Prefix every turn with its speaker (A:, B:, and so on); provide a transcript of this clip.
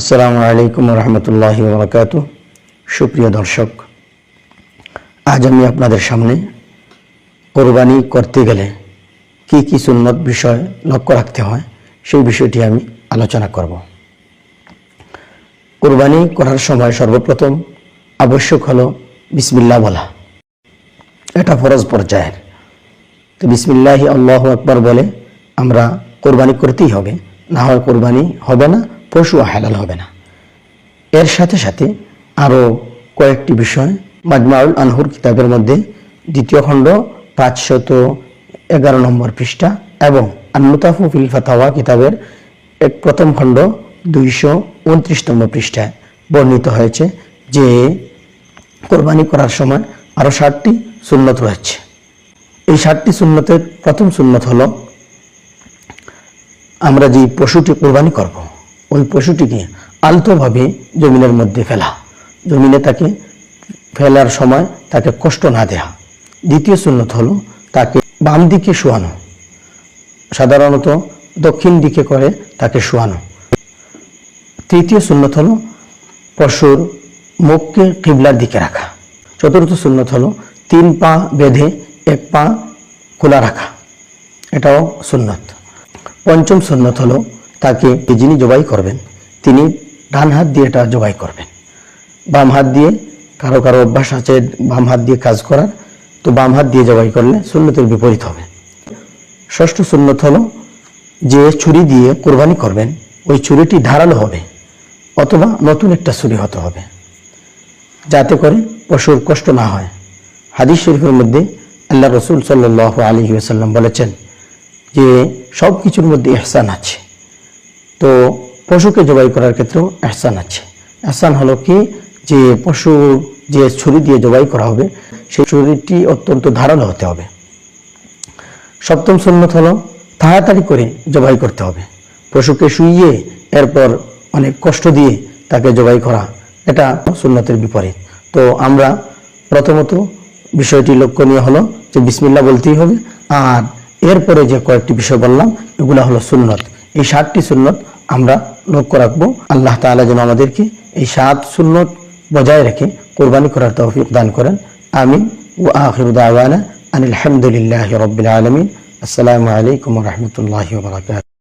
A: আসসালামু আলাইকুম রহমতুল্লাহ বরকাত সুপ্রিয় দর্শক, আজ আমি আপনাদের সামনে কোরবানি করতে গেলে কি কি সুন্নত বিষয় লক্ষ্য রাখতে হয় সেই বিষয়টি আমি আলোচনা করব। কোরবানি করার সময় সর্বপ্রথম আবশ্যক হলো বিসমিল্লাহ বলা। এটা ফরজ পর্যায়ের। তো বিসমিল্লাহি আল্লাহ আকবর বলে আমরা কোরবানি করতেই হবে, না হয় কোরবানি হবে না পশু হালাল হবে না। এর সাথে সাথে আরও কয়েকটি বিষয়, মাজমাউল আনহুর কিতাবের মধ্যে দ্বিতীয় খণ্ড পাঁচশত এগারো নম্বর পৃষ্ঠা এবং আন্নুতাফু ফিল ফাতাওয়া কিতাবের এক প্রথম খণ্ড দুইশো উনত্রিশতম পৃষ্ঠায় বর্ণিত হয়েছে যে কোরবানি করার সময় আরও ষাটটি সুন্নত রয়েছে। এই ষাটটি সুন্নতের প্রথম সুন্নত হলো, আমরা যে পশুটি কোরবানি করব ওই পশুটিকে আলতোভাবে জমিনের মধ্যে ফেলা। জমিনে তাকে ফেলার সময় তাকে কষ্ট না দেয়া। দ্বিতীয় সুন্নত হলো তাকে বাম দিকে শোয়ানো। সাধারণত দক্ষিণ দিকে করে তাকে শোয়ানো। তৃতীয় সুন্নত হলো পশুর মুখকে কিবলার দিকে রাখা। চতুর্থ সুন্নত হলো তিন পা বেঁধে এক পা খোলা রাখা। এটাও সুন্নত। পঞ্চম সুন্নত হলো তাকে যিনি জবাই করবেন, তিনি ডান হাত দিয়ে এটা জবাই করবেন। বাম হাত দিয়ে কারও কারও অভ্যাস আছে বাম হাত দিয়ে কাজ করার, তো বাম হাত দিয়ে জবাই করলে সুন্নতের বিপরীত হবে। ষষ্ঠ সুন্নত হলো যে ছুরি দিয়ে কোরবানি করবেন, ওই ছুরিটি ধারালো হবে, অথবা নতুন একটা ছুরি হতে হবে, যাতে করে পশুর কষ্ট না হয়। হাদিস শরীফের মধ্যে আল্লাহ রসুল সাল্লাহ আলী বলেছেন যে সব কিছুর মধ্যে এহসান আছে। তো পশুকে জবাই করার ক্ষেত্রেও এহসান আছে। এহসান হলো কি? যে পশু যে ছুরি দিয়ে জবাই করা হবে, সেই ছুরিটি অত্যন্ত ধারালো হতে হবে। সপ্তম সুন্নত হলো তাড়াতাড়ি করে জবাই করতে হবে। পশুকে শুইয়ে এরপর অনেক কষ্ট দিয়ে তাকে জবাই করা, এটা সুন্নতের বিপরীত। তো আমরা প্রথমত বিষয়টি লক্ষণীয় হলো যে বিসমিল্লা বলতেই হবে, আর এরপরে যে কয়েকটি বিষয় বললাম, এগুলো হলো সুন্নত। এই সাতটি সুন্নত আমরা লক্ষ্য রাখব। আল্লাহ তালা যেন আমাদেরকে এই সাত সুন্নত বজায় রেখে কোরবানি করার তৌফিক দান করেন। আমিন। ও আখির দাওয়ানা আনিল হামদুলিল্লাহি রবিল আলমিন। আসসালামু আলাইকুম রহমতুল্লাহ